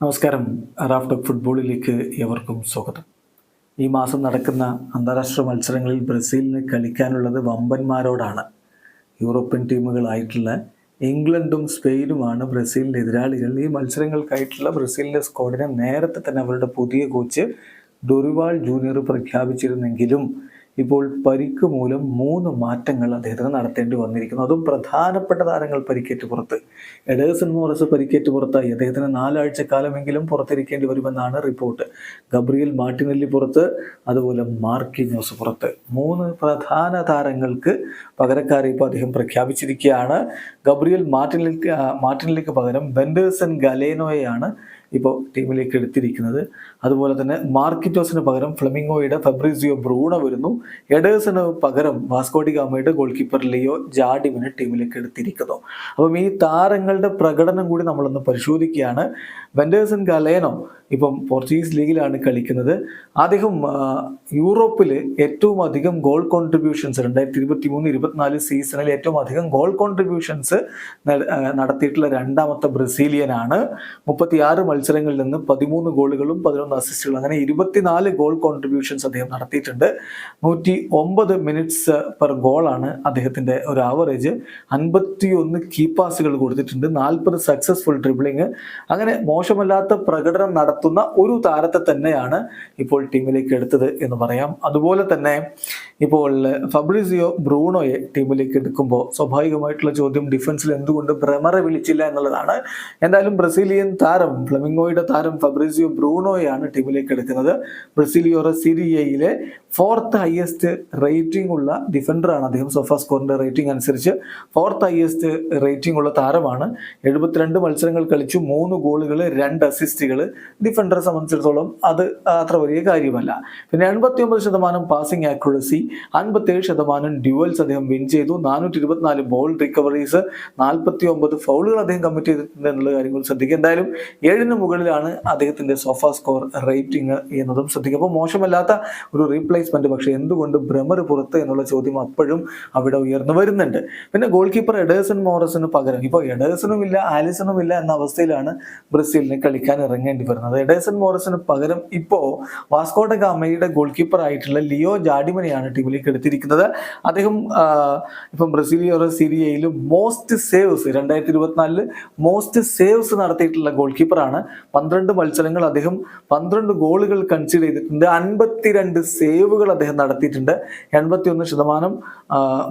നമസ്കാരം. റാഫ്റ്റ് ഫുട്ബോളിലേക്ക് എവർക്കും സ്വാഗതം. ഈ മാസം നടക്കുന്ന അന്താരാഷ്ട്ര മത്സരങ്ങളിൽ ബ്രസീലിന് കളിക്കാനുള്ളത് വമ്പന്മാരോടാണ്. യൂറോപ്യൻ ടീമുകളായിട്ടുള്ള ഇംഗ്ലണ്ടും സ്പെയിനുമാണ് ബ്രസീലിന്റെ എതിരാളികൾ. ഈ മത്സരങ്ങൾക്കായിട്ടുള്ള ബ്രസീലിന്റെ സ്ക്വാഡിനെ നേരത്തെ തന്നെ അവരുടെ പുതിയ കോച്ച് ഡൊറിവാൾ ജൂനിയർ പ്രഖ്യാപിച്ചിരുന്നെങ്കിലും ഇപ്പോൾ പരിക്ക് മൂലം മൂന്ന് മാറ്റങ്ങൾ അദ്ദേഹത്തിന് നടത്തേണ്ടി വന്നിരിക്കുന്നു. അതും പ്രധാനപ്പെട്ട താരങ്ങൾ പരിക്കേറ്റ് പുറത്ത്. എഡേഴ്സൺ മോറസ് പരിക്കേറ്റ് പുറത്തായി. അദ്ദേഹത്തിന് നാലാഴ്ച കാലമെങ്കിലും പുറത്തിരിക്കേണ്ടി വരുമെന്നാണ് റിപ്പോർട്ട്. ഗബ്രിയൽ മാർട്ടിനെല്ലി പുറത്ത് അതുപോലെ മാർക്കിനോസ് പുറത്ത്. മൂന്ന് പ്രധാന താരങ്ങൾക്ക് പകരക്കാരെ ഇപ്പോൾ അദ്ദേഹം പ്രഖ്യാപിച്ചിരിക്കുകയാണ്. ഗബ്രിയൽ മാർട്ടിനെല്ലി മാർട്ടിനെല്ലിക്ക് പകരം ബെൻഡേഴ്സൺ ഗലേനോയെയാണ് ഇപ്പോൾ ടീമിലേക്ക് എടുത്തിരിക്കുന്നത്. അതുപോലെ തന്നെ മാർക്കിറ്റോസിന് പകരം ഫ്ലമിംഗോയുടെ ഫെബ്രിസിയോ ബ്രൂണ വരുന്നു. എഡേഴ്സിന് പകരം വാസ്കോഡി ഗാമയുടെ ഗോൾ കീപ്പർ ലിയോ ജാഡിമിനെ ടീമിലേക്ക് എടുത്തിരിക്കുന്നു. അപ്പം ഈ താരങ്ങളുടെ പ്രകടനം കൂടി നമ്മളൊന്ന് പരിശോധിക്കുകയാണ്. വെൻഡേഴ്സൺ ഗലേനോ ഇപ്പം പോർച്ചുഗീസ് ലീഗിലാണ് കളിക്കുന്നത്. അദ്ദേഹം യൂറോപ്പിൽ ഏറ്റവും അധികം ഗോൾ കോൺട്രിബ്യൂഷൻസ് രണ്ടായിരത്തി ഇരുപത്തി മൂന്ന് ഇരുപത്തിനാല് സീസണിൽ ഏറ്റവും അധികം ഗോൾ കോൺട്രിബ്യൂഷൻസ് നടത്തിയിട്ടുള്ള രണ്ടാമത്തെ ബ്രസീലിയനാണ്. മുപ്പത്തിയാറ് മത്സരങ്ങളിൽ നിന്ന് പതിമൂന്ന് ഗോളുകളും പതിനൊന്ന് അസിസ്റ്റുകളും അങ്ങനെ ഇരുപത്തിനാല് ഗോൾ കോൺട്രിബ്യൂഷൻസ് അദ്ദേഹം നടത്തിയിട്ടുണ്ട്. നൂറ്റി ഒമ്പത് മിനിറ്റ്സ് പെർ ഗോളാണ് അദ്ദേഹത്തിന്റെ ഒരു ആവറേജ് അൻപത്തി ഒന്ന് കീ പാസുകൾ കൊടുത്തിട്ടുണ്ട്. നാൽപ്പത് സക്സസ്ഫുൾ ഡ്രിബിളിങ് അങ്ങനെ മോശമല്ലാത്ത പ്രകടനം നടത്തുന്ന ഒരു താരത്തെ തന്നെയാണ് ഇപ്പോൾ ടീമിലേക്ക് എടുത്തത് എന്ന് പറയാം. അതുപോലെ തന്നെ ഇപ്പോൾ ഫബ്രിസിയോ ബ്രൂണോയെ ടീമിലേക്ക് എടുക്കുമ്പോൾ സ്വാഭാവികമായിട്ടുള്ള ചോദ്യം ഡിഫൻസിൽ എന്തുകൊണ്ട് ഭ്രമറെ വിളിച്ചില്ല എന്നുള്ളതാണ്. എന്തായാലും ബ്രസീലിയൻ താരം ഫ്ലമിംഗോയുടെ താരം ഫബ്രിസിയോ ബ്രൂണോയാണ് ടീമിലേക്ക് എടുക്കുന്നത്. ബ്രസീലിയോറ സിരിയയിലെ ഫോർത്ത് ഹയസ്റ്റ് റേറ്റിംഗ് ഉള്ള ഡിഫൻഡറാണ് അദ്ദേഹം. സോഫ സ്കോറിന്റെ റേറ്റിംഗ് അനുസരിച്ച് ഫോർത്ത് ഹയസ്റ്റ് റേറ്റിംഗ് ഉള്ള താരമാണ്. എഴുപത്തിരണ്ട് മത്സരങ്ങൾ കളിച്ചു മൂന്ന് ഗോളുകൾ രണ്ട് അസിസ്റ്റുകൾ ഡിഫൻഡറെ സംബന്ധിച്ചിടത്തോളം അത് അത്ര വലിയ കാര്യമല്ല. പിന്നെ എൺപത്തി ഒമ്പത് ശതമാനം പാസിംഗ് ആക്യുറസി അൻപത്തേഴ് ശതമാനം ഡ്യുവൽസ് അദ്ദേഹം വിൻ ചെയ്തു. നാനൂറ്റി ഇരുപത്തിനാല് ബോൾ റിക്കവറീസ് നാൽപ്പത്തി ഒമ്പത് ഫൗളുകൾ അദ്ദേഹം കമ്മിറ്റ് ചെയ്തിട്ടുണ്ട് എന്നുള്ള കാര്യങ്ങൾ ശ്രദ്ധിക്കുക. എന്തായാലും ഏഴിന് മുകളിലാണ് അദ്ദേഹത്തിന്റെ സോഫ സ്കോർ റേറ്റിംഗ് എന്നതും ശ്രദ്ധിക്കുക. അപ്പോൾ മോശമല്ലാത്ത ഒരു റീപ്ലേസ്മെന്റ് പക്ഷേ എന്തുകൊണ്ട് ഭ്രമർ പുറത്ത് എന്നുള്ള ചോദ്യം അപ്പോഴും അവിടെ ഉയർന്നു വരുന്നുണ്ട്. പിന്നെ ഗോൾ കീപ്പർ എഡേഴ്സൺ മോറസിന് പകരം ഇപ്പോൾ എഡേഴ്സണും ഇല്ല ആലിസണും ഇല്ല എന്ന അവസ്ഥയിലാണ് ബ്രസീലിനെ കളിക്കാൻ ഇറങ്ങേണ്ടി വരുന്നത്. എഡേഴ്സൺ മോറിസിന് പകരം ഇപ്പോ വാസ്കോട്ട ഗാമയുടെ ഗോൾ കീപ്പർ ആയിട്ടുള്ള ലിയോ ജാഡിമനെയാണ് ടീമിലേക്ക് എടുത്തിരിക്കുന്നത്. അദ്ദേഹം ഇപ്പം ബ്രസീലിയോറ സിരിയയിൽ മോസ്റ്റ് സേവ്സ് രണ്ടായിരത്തി ഇരുപത്തിനാലിൽ മോസ്റ്റ് സേവ്സ് നടത്തിയിട്ടുള്ള ഗോൾ കീപ്പറാണ് പന്ത്രണ്ട് മത്സരങ്ങൾ അദ്ദേഹം പന്ത്രണ്ട് ഗോളുകൾ കൺസിഡർ ചെയ്തിട്ടുണ്ട്. അൻപത്തിരണ്ട് സേവുകൾ അദ്ദേഹം നടത്തിയിട്ടുണ്ട്. എൺപത്തി ഒന്ന് ശതമാനം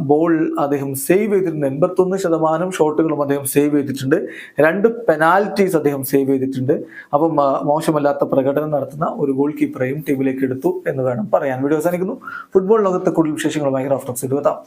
ബോൾ അദ്ദേഹം സേവ് ചെയ്തിട്ടുണ്ട്. എൺപത്തൊന്ന് ശതമാനം ഷോട്ടുകളും അദ്ദേഹം സേവ് ചെയ്തിട്ടുണ്ട്. രണ്ട് പെനാൽറ്റീസ് അദ്ദേഹം സേവ് ചെയ്തിട്ടുണ്ട്. അപ്പം മോശമല്ലാത്ത പ്രകടനം നടത്തുന്ന ഒരു ഗോൾ കീപ്പറെയും ടീമിലേക്ക് എടുത്തു എന്ന് വേണം പറയാൻ. വീഡിയോ അവസാനിക്കുന്നു. ഫുട്ബോൾ ലോകത്തെ കൂടുതൽ വിശേഷങ്ങളുമായി റഫ്റ്റോക്സ് എടുത്താം